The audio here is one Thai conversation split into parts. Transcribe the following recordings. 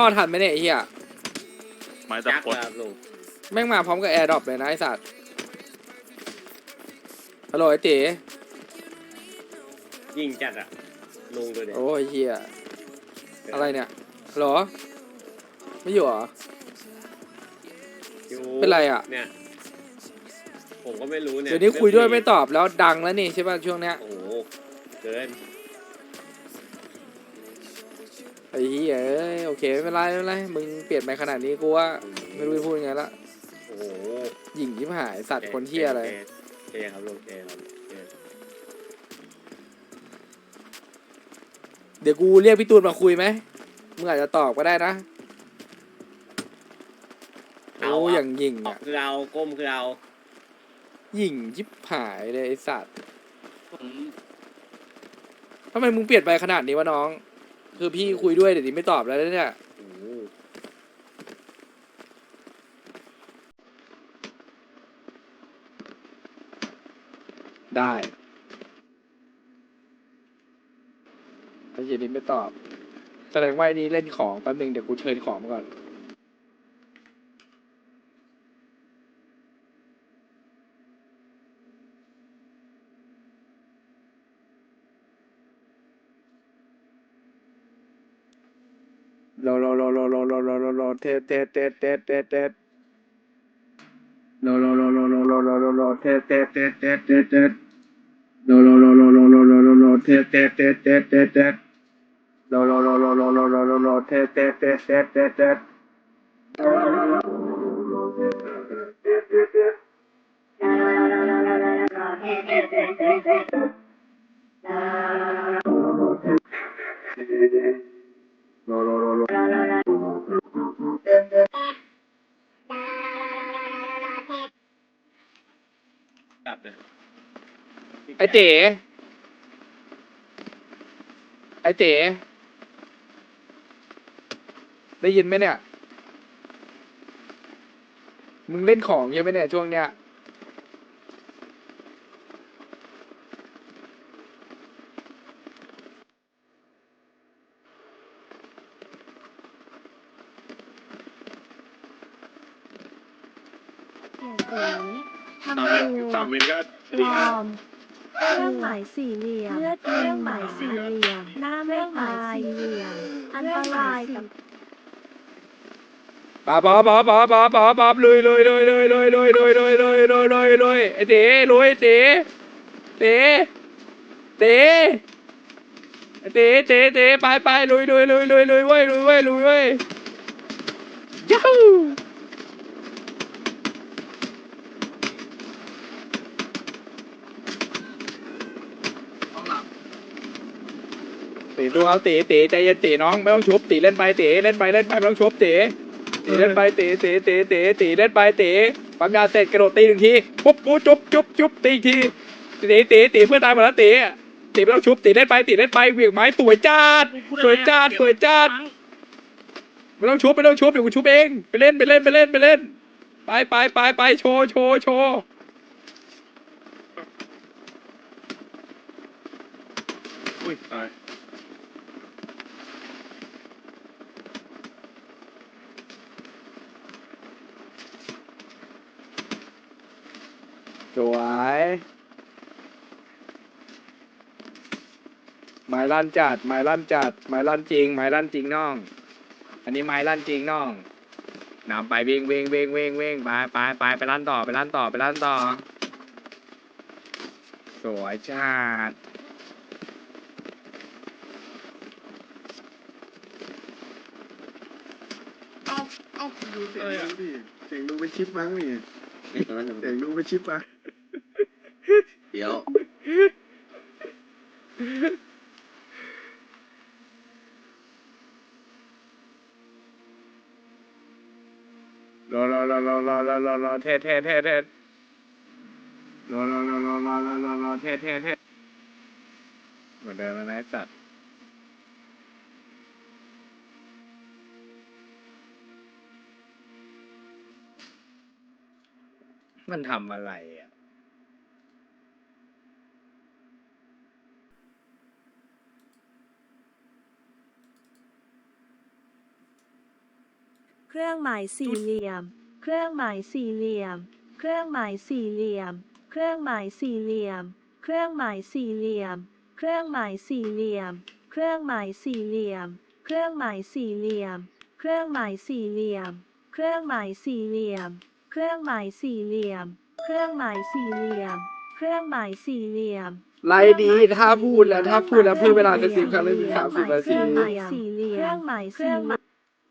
ก็ทันไหมเนี่ยไอ้เหี้ยไม้ตะยักษ์พดครับลุงแม่งมาพร้อมกับแอร์ดรอปเลยนะไอ้สัตว์ฮัลโหลไอ้ตียิงจัดอะลุงดูดิโอ้ยเหี้ยอะไรเนี่ยฮัลโหลไม่อยู่เหรอ อยู่เป็นไรอะ เนี่ย ผมก็ไม่รู้เนี่ยเดี๋ยวนี้คุยด้วยไม่ตอบแล้วดังแล้วนี่ใช่ป่ะช่วงเนี้ย โอ้โหเกิน ไอ้เหี้ยเอ้ยโอเคไม่เป็นไรไม่เป็นไรมึงเปลี่ยนไปขนาดนี้กูว่าไม่รู้จะพูดยังไงละโอ้โหหญิงที่หายสัตว์คนเหี้ยอะไรเทครับลุงเทครับเทเดี๋ยวกูเรียกพี่ตูนมาคุยไหมมึงอาจจะตอบก็ได้นะโอ้อย่างหญิงออกอะคือเอาก้มคือเอาหญิงยิบหายเลยไอ้สัตว์ทำไมมึงเปลี่ยนไปขนาดนี้วะน้อง คือพี่คุยด้วยเดี๋ยวนี้ไม่ตอบแล้วเนี่ยได้ไอ้เหี้ยนี้ไม่ตอบ แสดงว่าไอ้นี้เล่นของแป๊บนึงเดี๋ยวกูเชิญของมาก่อน โลโลโลโลโล โลโลโลโลเทสเทสเทสเทสเทสเทสโลโลโลโลโลโลโลโลโลเทสเทสเทสเกลับเลยไอเต๋ไอเต๋ได้ยินไหมเนี่ย มึงเล่นของใช่ไหมเนี่ยช่วงเนี้ย เสียสี ทำตามตัเววตามเวรก็ปดีลนะอมเครื่องหมายสี่เหลี่ยมเลือดเครื่องหมายสี่เหลี่ยม หน้าเครื่องหมายสี่เหลี่ยม อันตรายกับป๊าป๊าป๊าป๊าป๊าป๊าป๊าลุยลุยลุยลุยลุยลุยลุยลุยลุยลุยลุยลุยไอเต๋ลุยเต๋เต๋เต๋ไอเต๋เต๋เต๋ไปไปลุยลุยลุยลุยลุยเว้ยลุยเว้ยลุยเว้ยย้าวตี ดูเอาตีตีใจเย็นตีน้องไม่ต้องชุบตีเล่นไปตีเล่นไปเล่นไปไม่ต้องชุบตีตีเล่นไปตีตีตีตีตีเล่นไปตีปั๊มยาเสร็จกระโดดตีหนึ่งทีปุ๊บปุ๊บจุบจุบจุบตีอีกทีตีตีตีเพื่อนตายหมดแล้วตีตีไม่ต้องชุบตีเล่นไปตีเล่นไปเหวี่ยงไม้สวยจาดสวยจาดสวยจาดไม่ต้องชุบไม่ต้องชุบเดี๋ยวกูชุบเองไปเล่นไปเล่นไปเล่นไปเล่น ไปไปไปไปโชว์โชว์โชว์อุ้ยตาย สวยไม้ลั่นจัดไม้ลั่นจัดไม้ลั่นจริงไม้ลั่นจริงน้อง อันนี้ไม้ลั่นจริงน้องนำไปวิ่งวิ่งวิ่งวิ่งวิ่งไปไปไปไปลั่นต่อไปลั่นต่อไปลั่นต่อ สวยจัดเอ้าเอ้าดูเสียงลุงดิเสียงลุงเป็นชิปมั้งนี่นี่ตอนนั้นเสียงลุงเป็นชิปมั้งเดี๋ยว รอรอรอรอรอรอรอรอเท่เท่เท่เท่รอรอรอรอรอรอรอรอเท่เท่เท่เหมือนเดิมแล้วนะไอ้สัตว์มันทำอะไรอะ รื่องหมายสี่เหลี่ยม เครื่องหมายสี่เหลี่ยม เครื่องหมายสี่เหลี่ยม เครื่องหมายสี่เหลี่ยม เครื่องหมายสี่เหลี่ยม เครื่องหมายสี่เหลี่ยม เครื่องหมายสี่เหลี่ยม เครื่องหมายสี่เหลี่ยม เครื่องหมายสี่เหลี่ยม เครื่องหมายสี่เหลี่ยม เครื่องหมายสี่เหลี่ยม เครื่องหมายสี่เหลี่ยม เครื่องหมายสี่เหลี่ยมไล่ดีถ้าพูดแล้วถ้าพูดแล้วเพิ่มเวลาเป็นสิบครั้งเลยเป็นสามสิบนาเคทีรื่องหมายสี่เหลี่ยม เครื่องหมายสี่เหลี่ยม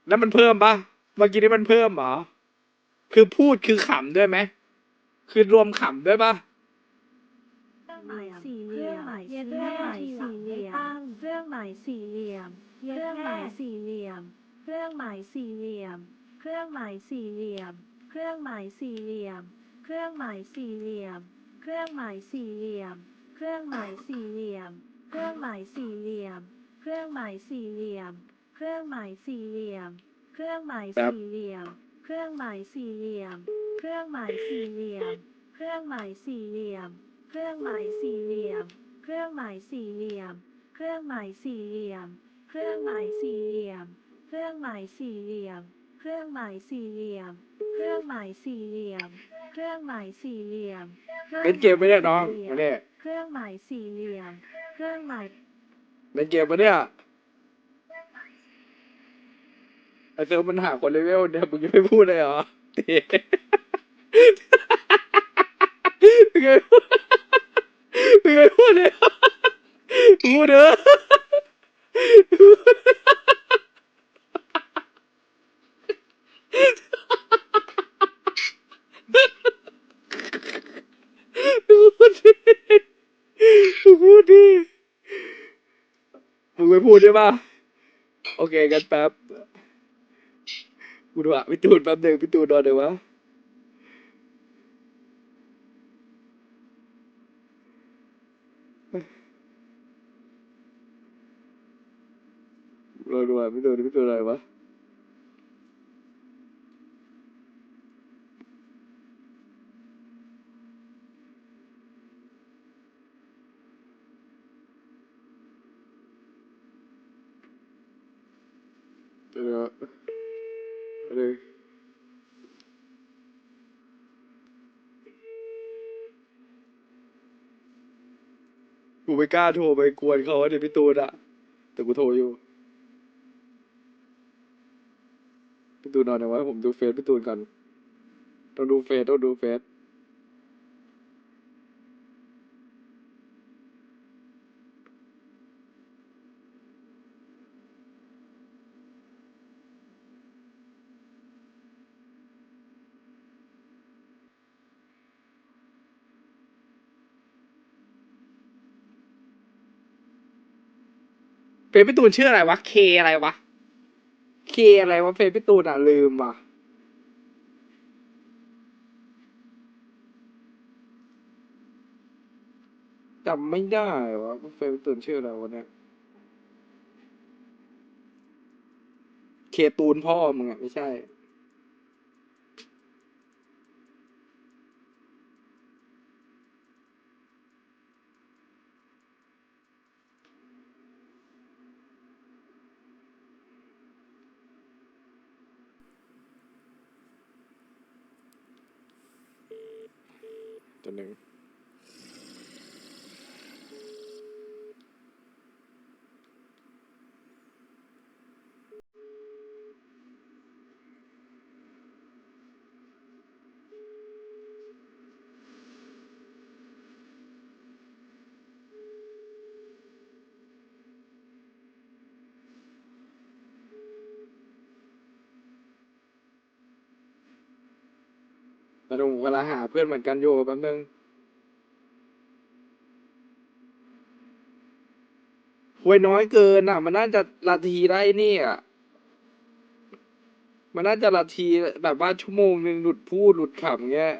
แล้วมันเพิ่มปะ เมื่อกี้นี้มันเพิ่มเหรอ คือพูดคือขำด้วยไหม คือรวมขำด้วยปะเครื่องหมายสี่เหลี่ยมเครื่องหมายสี่เหลี่ยมเครื่องหมายสี่เหลี่ยมเครื่องหมายสี่เหลี่ยมเครื่องหมายสี่เหลี่ยมเครื่องหมายสี่เหลี่ยมเครื่องหมายสี่เหลี่ยมเครื่องหมายสี่เหลี่ยมเครื่องหมายสี่เหลี่ยมเครื่องหมายสี่เหลี่ยมเครื่องหมายสี่เหลี่ยมเครื่องหมายสี่เหลี่ยมเครื่องหมายสี่เหลี่ยม เครื่องหมายสี่เหลี่ยม เครื่องหมายสี่เหลี่ยม เครื่องหมายสี่เหลี่ยม เครื่องหมายสี่เหลี่ยม เครื่องหมายสี่เหลี่ยม เครื่องหมายสี่เหลี่ยม เครื่องหมายสี่เหลี่ยม เครื่องหมายสี่เหลี่ยม เครื่องหมายสี่เหลี่ยม เครื่องหมายสี่เหลี่ยม เครื่องหมายสี่เหลี่ยม เครื่องหมายสี่เหลี่ยมเล่นเกมไหมเนี่ยน้องมาเนี่ยเครื่องหมายสี่เหลี่ยม เครื่องหมายเล่นเกมปะเนี่ย ไอเซลมันหาคนเลเวลเนี่ยมึงยังไม่พูดเลยเหรอเต๋มึงยังไม่พูดมึงยังไม่พูดเลยเหรอพูดเถอะพูดดิพูดดิมึงไม่พูดใช่ปะโอเคกันแป๊บ กูดูอะพี่ตูนแป๊บหนึ่งพี่ตูนนอนเดี๋ยววะรอดูอะพี่ตูนพี่ตูนอะไรวะเดี๋ยวเดี๋ยว กูไม่กล้าโทรไปกวนเขาอะเดี๋ยวพี่ตูนอะแต่กูโทรอยู่พี่ตูนนอนไหนวะผมดูเฟซพี่ตูนก่อนต้องดูเฟซต้องดูเฟซ เฟพี่ตูนชื่ออะไรวะ เคอะไรวะ เคอะไรวะเฟซพี่ตูนอะลืมว่ะจำไม่ได้วะเฟพี่ตูนชื่ออะไรวะเนี่ย เคตูนพ่อมึงอะไม่ใช่ afternoon. แล้วผมเวลาหาเพื่อนเหมือนกันอยู่แป๊บนึง หวยน้อยเกินอะ มันน่าจะนาทีได้นี่อะมันน่าจะนาทีแบบว่าชั่วโมงหนึ่งหลุดพูดหลุดขำเงี้ย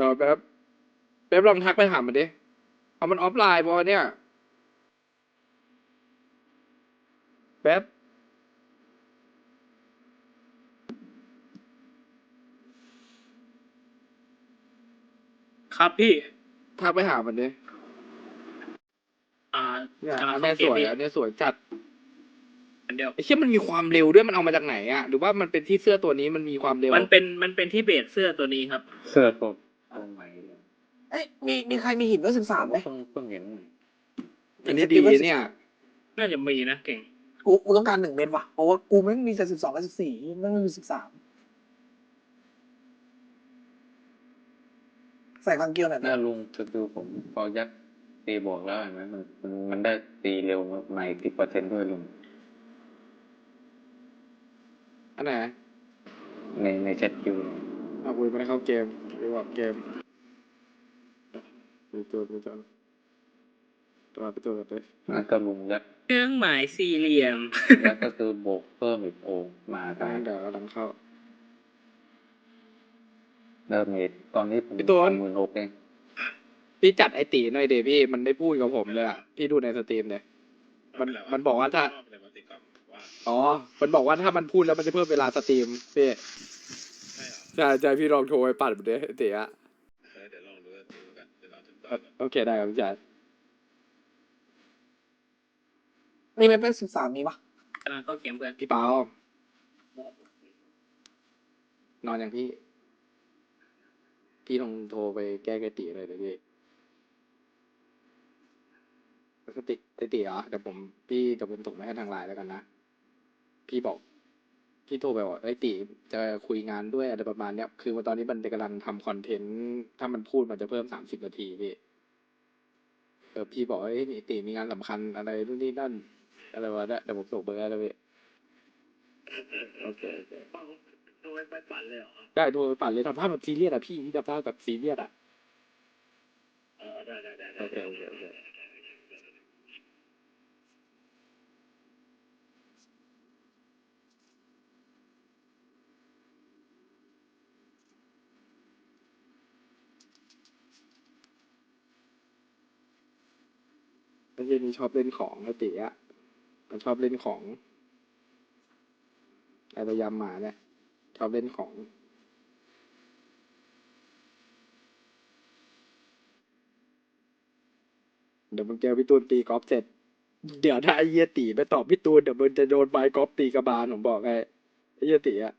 รอแป๊บแป๊บลองทักไปหามันดิเอามันออฟไลน์ปะวะเนี่ยแป๊บครับพี่ ทักไปหามันดิอ่าเนี่ยกำลัอังนเข้าเนี้ยสวยเกมพี่อันเนี้ยสวยจัดอันเดียว ไอ้เชี่ยมันมีความเร็วด้วยมันเอามาจากไหนอะหรือว่ามันเป็นที่เสื้อตัวนี้มันมีความเร็วมันเป็นมันเป็นที่เบสเสื้อตัวนี้ครับ เสื้อตั วตัวใหม่เลยเอ้ยมีมีใครมีหินเบอร์สิบสามไหมเพิ่งเพิ่งเห็นอันนี้ดีเนี่ยน่าจะมีนะเก่งกูกูต้องการหนึ่งเม็ดว่ะเพราะว่ากูไม่งมีแต่สิบสองกับสิบสี่ไม่งไม่มีสิบสามใส่คังเกียวหน่อยน่านะลุงสกิลผมพอยัดตีบวกแล้วเห็นไหมมันมันมันได้ตีเร็วใหม่สิบเปอร์เซ็นต์ด้วยลุงอันไหนในในแชทคิวเอาคุยไม่ได้เข้าเกมไปบอกเกมมีตัวมีตัวตัวไปตัวไปนั่นก็ลุงยัดเครื่องหมายสี่เหลี่ยมยัดก็คือบวกเพิ่มอีกโอมาทาได้งเดี๋ยวกำลังเข้า เริ่มเอทตอนนี้ผมพี่ตูน หมื่นหกเองพี่จัดไอตีหน่อยเดพี่มันได้พูดกับผมเลยอะพี่ดูในสตรีมเลยมันมันบอกว่าถ้า อ๋อ มันบอกว่าถ้ามันพูดแล้วมันจะเพิ่มเวลาสตรีมพี่ ใช่ใช่พี่ลองโทรไปปัดมันดิไอ้ตีอะเออโอเคได้ครับพี่จัดนี่เม็ดเป็นสิบสามมีปะกำลังเข้าเกมเพื่อนพี่เปานอนอย่างพี่ พี่ลองโทรไปแก้ไกตีเลยเดี๋ยวพี่สติสติเหรอเดี๋ยวผมพี่เดี๋ยวผมส่งไปให้ทางไลน์แล้วกันนะ พี่บอก พี่โทรไปบอกไอ้ยติจะคุยงานด้วยอะไรประมาณเนี้ยคือว่าตอนนี้มันกำลังทำคอนเทนต์ถ้ามันพูดมันจะเพิ่มสามสิบนาทีพี่เออพี่บอกว่าเอ้ยติมีงานสำคัญอะไรนู่นนี่นั่นอะไรวะเนี่ยเดี๋ยวผมส่งเบอร์ให้แล้วพี่โอเคโอเคโดยไปปั่นเลยเหรอได้โทรไปปั่นเลยทำท่าแบบซีเรียสอะพี่ทำท่าแบบซีเรียสอะ เออได้ได้ได้โอเคโอเคโอเค ไอ้เจนี่ชอบเล่นของไอ้ตีอะมันชอบเล่นของไอ้ตัวยำหมาเนี่ยชอบเล่นของเดี๋ยวมึงเจอพี่ตูนตีกอล์ฟเสร็จ เดี๋ยวถ้าไอ้เยตีไปตอบพี่ตูนเดี๋ยวมึงจะโดนใบกอล์ฟตีกระบาลผมบอกไงไอ้เยตีอะ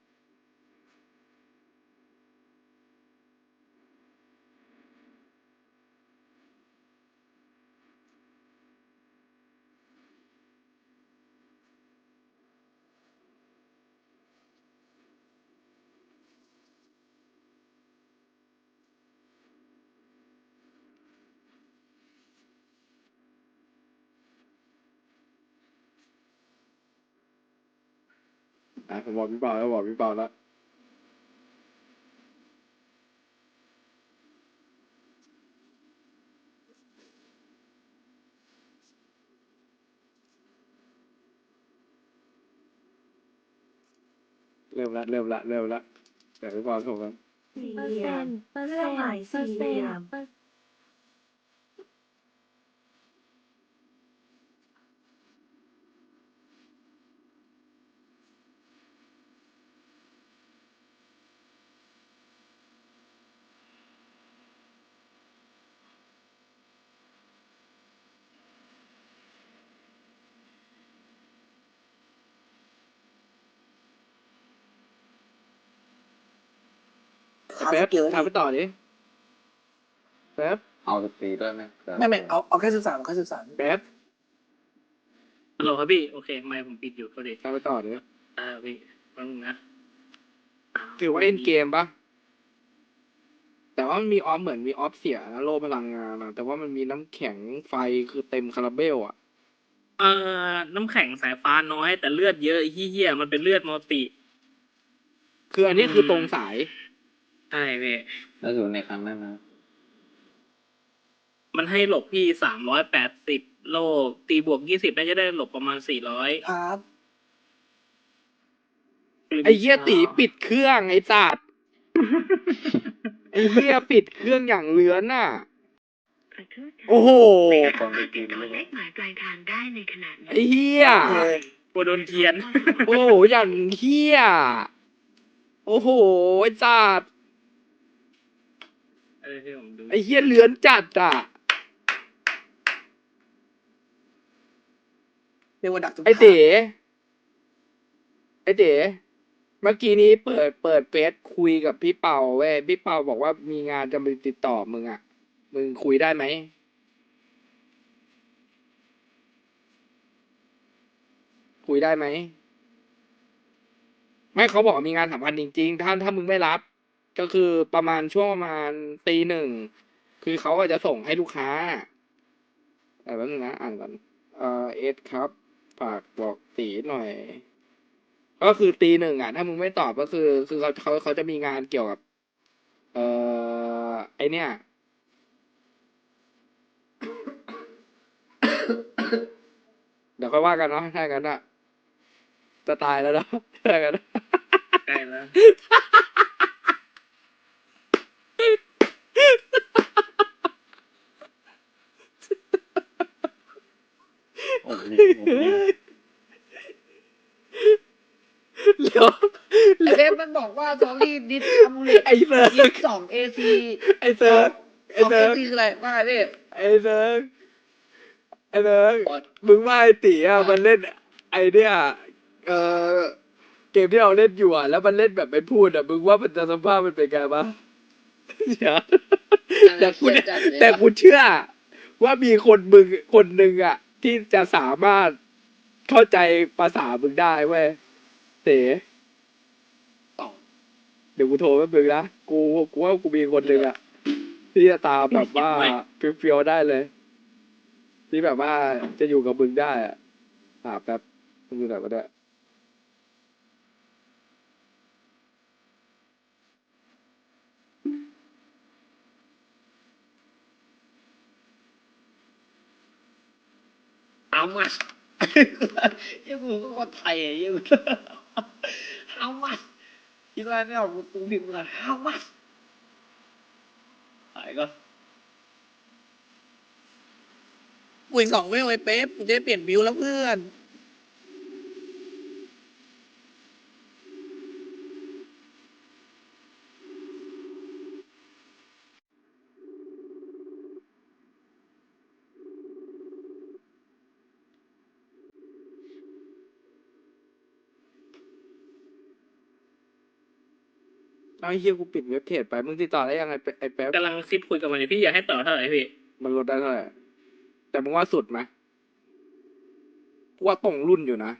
ผมบอกพี่เปาแล้วบอกพี่เปาแล้วเริ่มละเริ่มละเริ่มละเดี๋ยวพี่เปาส่งกันสี่เหลี่ยมเครื่องหมายสี่เหลี่ยมขาแป๊สบ เกียวทำไปต่อดิแป๊บเอาสตีด้วยไหมไม่ไม่เอาเอาแค่สิบสามแค่สิบสามแป๊บฮัลโหลครับพี่ โอเคไม่ผมปิดอยู่ก็ดีทำไปต่อดิอ่าพี่แป๊บนึงนะถือว่าเอ็นเกมปะแต่ว่ามันมีออฟเหมือนมีออฟเสียนะโลพลังงานอะแต่ว่ามันมีน้ำแข็งไฟคือเต็มคาราเบลอะเอ่อ น้ำแข็งสายฟ้าน้อยแต่เลือดเยอะไอ้เหี้ยๆมันเป็นเลือดมัลติ คืออันนี้คือตรงสาย ใช่พี่ แล้วอยู่ในครั้งนั้นนะมันให้หลบพี่สามร้อยแปดสิบโลตีบวกยี่สิบน่าจะได้หลบประมาณสี่ร้อยครับไอ้เหี้ยตีปิดเครื่องไอ้สัตว์ ไอ้ไอ้เหี้ยปิดเครื่องอย่างเลือนน่ะ โอ้โหคนไปกินเลยเลขหมายปลายทางได้ในขณะนี้ไอ้เหี้ยโปรโดนเทียน โอ้โหอย่างเหี้ย โอ้โหไอ้จัดเออที่ผมดูไอ้เหี้ยเลือนจัดอะ เรียกว่าดักทุกไอ้ทางเต๋ไอ้เต๋เมื่อกี้นี้เปิดเปิดเฟซคุยกับพี่เป่าเว้ยพี่เป่าบอกว่ามีงานจะมาติดต่อมึงอะ มึงคุยได้ไหมคุยได้ไหมไม่เขาบอกมีงานสำคัญจริงๆ ถ้าถ้ามึงไม่รับ ก็คือประมาณช่วงประมาณตีหนึ่งคือเขาอาจจะส่งให้ลูกค้าแต่แป๊บนึงนะอ่านก่อนเออเอสครับฝากบอกตีหน่อย ก็คือตีหนึ่งอะ ถ้ามึงไม่ตอบก็คือ คือเขาเขาเขาจะมีงานเกี่ยวกับ เอ่อไอเนี่ย เดี๋ยวค่อยว่ากันเนาะถ้าอย่างนั้นอะจะตายแล้วเนาะถ้าอย่างนั้นใกล้แล้ว โอ้โห เดี๋ยวไอ้เบฟมันบอกว่าซอรี่ดิสทำเลทไอ้เซิร์ยี่กสองเอซีไอ้เซิร์กไอ้สองเอเซิร์กซีคืออะไรว่าไงพี่ไอ้เซิร์กไอ้เซิร์กมึงว่าไอ้ตีอะมันเล่น ไอเนี่ยเออเกมที่เราเล่นอยู่อะ แล้วมันเล่นแบบไม่พูดอะมึงว่ามันจะสภาพมันเป็นไงบ้างเดี๋ยวแต่กูแต่กูเชื่อ ว่ามีคนมึงคนหนึ่งอะ ที่จะสามารถเข้าใจภาษามึงได้เว้ยเต๋เดี๋ยวกูโทรไปมึงนะกูกูว่ากูมีคนหนึ่งอะที่จะตามแบบว่าเฟียวๆได้เลย ที่แบบว่าจะอยู่กับมึงได้อะหาแป๊บมึงอยู่ไหนก็ได้ เอามายังกูก็คนไทยอะยังเอามาคิดว่าเนี่ยกูกูพิมพ์กันเอามาหายก็กูอีกสองเวลไอ้เป๊ปกูจะได้เปลี่ยนบิวแล้วเพื่อน เอาไอ้เฮียกูปิดเว็บเทรดไป มึงติดต่อได้ยังไงไอ้แป๊บกำลังซิดคุยกับมันอยู่พี่อยากให้ต่อเท่าไหร่พี่มันลดได้เท่าไหร่แต่มึงว่าสุดไหมกูว่าตรงรุ่นอยู่นะ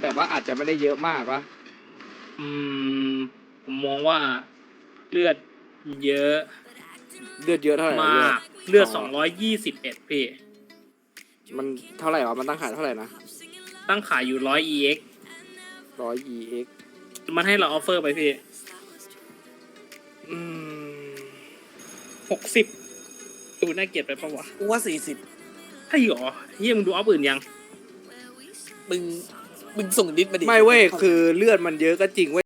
แต่ว่าอาจจะไม่ได้เยอะมากวะอืมผมมองว่าเลือดเยอะเลือดเยอะเท่าไหร่มาก เลือดสองร้อยยี่สิบเอ็ดพี่ มันเท่าไหร่วะมันตั้งขายเท่าไหร่นะตั้งขายอยู่ร้อย ex ร้อย EX มันให้เราออฟเฟอร์ไปพี่อืม หกสิบดูน่าเกลียดไปปะวะกูว่าสี่สิบใช่หรอเฮียมึงดูออฟอื่นยัง มึงมึงส่งดิสมาดิ ไม่เว้ยคือเลือดมันเยอะก็จริงเว้ย